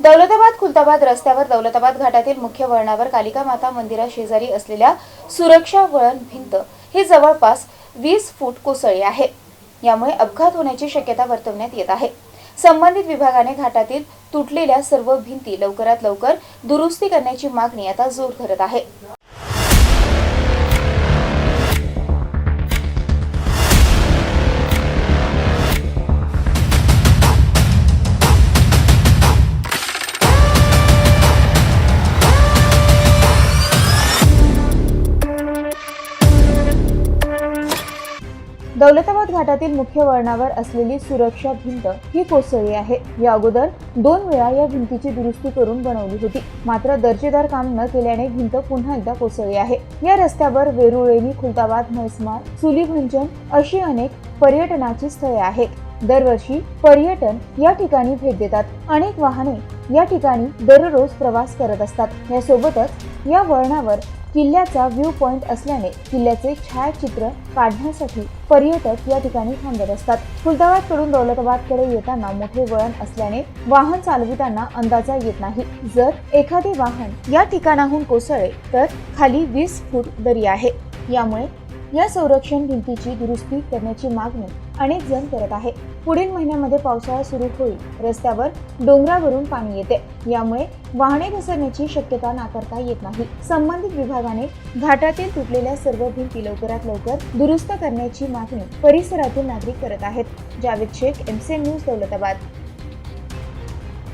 दौलताबाद खुलताबाद रस्त्यावर दौलताबाद घाटातील मुख्य वळणावर कालिका माता मंदिरा शेजारी असलेल्या सुरक्षा वळण भिंत ही जवळपास वीस फूट कोसळली आहे. यामुळे अपघात होण्याची शक्यता वर्तवण्यात येत आहे. संबंधित विभागाने घाटातील तुटलेल्या सर्व भिंती लवकरात लवकर दुरुस्ती करण्याची मागणी आता जोर धरत आहे. दौलताबाद घाटातील मुख्य वळणावर असलेली सुरक्षा भिंत ही कोसळली आहे. या अगोदर दोन वेळा या भिंतीची दुरुस्ती करून बनवली होती. मात्र दर्जेदार काम न केल्याने भिंत पुन्हा एकदा कोसळली आहे. या रस्त्यावर वेरुळेनी खुलताबाद म्हैसमार सुलीभंजन अशी अनेक पर्यटनाची स्थळे आहेत. दरवर्षी पर्यटन या ठिकाणी भेट देतात. अनेक वाहने या ठिकाणी दररोज प्रवास करत असतात. यासोबतच या वळणावर किल्ल्याचा व्ह्यू पॉइंट असल्याने किल्ल्याचे छायाचित्र काढण्यासाठी पर्यटक या ठिकाणी थांबत असतात. खुलताबादकडून दौलताबादकडे येताना मोठे वळण असल्याने वाहन चालविताना अंदाजा येत नाही. जर एखादे वाहन या ठिकाणाहून कोसळले तर खाली वीस फूट दरी आहे. यामुळे या संरक्षण भिंतीची दुरुस्ती करण्याची मागणी अनेक जण करत आहे. पुढील महिन्यामध्ये पावसाळा सुरू होईल. रस्त्यावर डोंगरावरून पाणी येते. यामुळे वाहने घसरण्याची शक्यता नाकारता येत नाही. संबंधित विभागाने घाटातील तुटलेल्या सर्व भिंती लवकरात लवकर दुरुस्त करण्याची मागणी परिसरातील नागरिक करत आहेत. Javed Shaikh MCN news Daulatabad.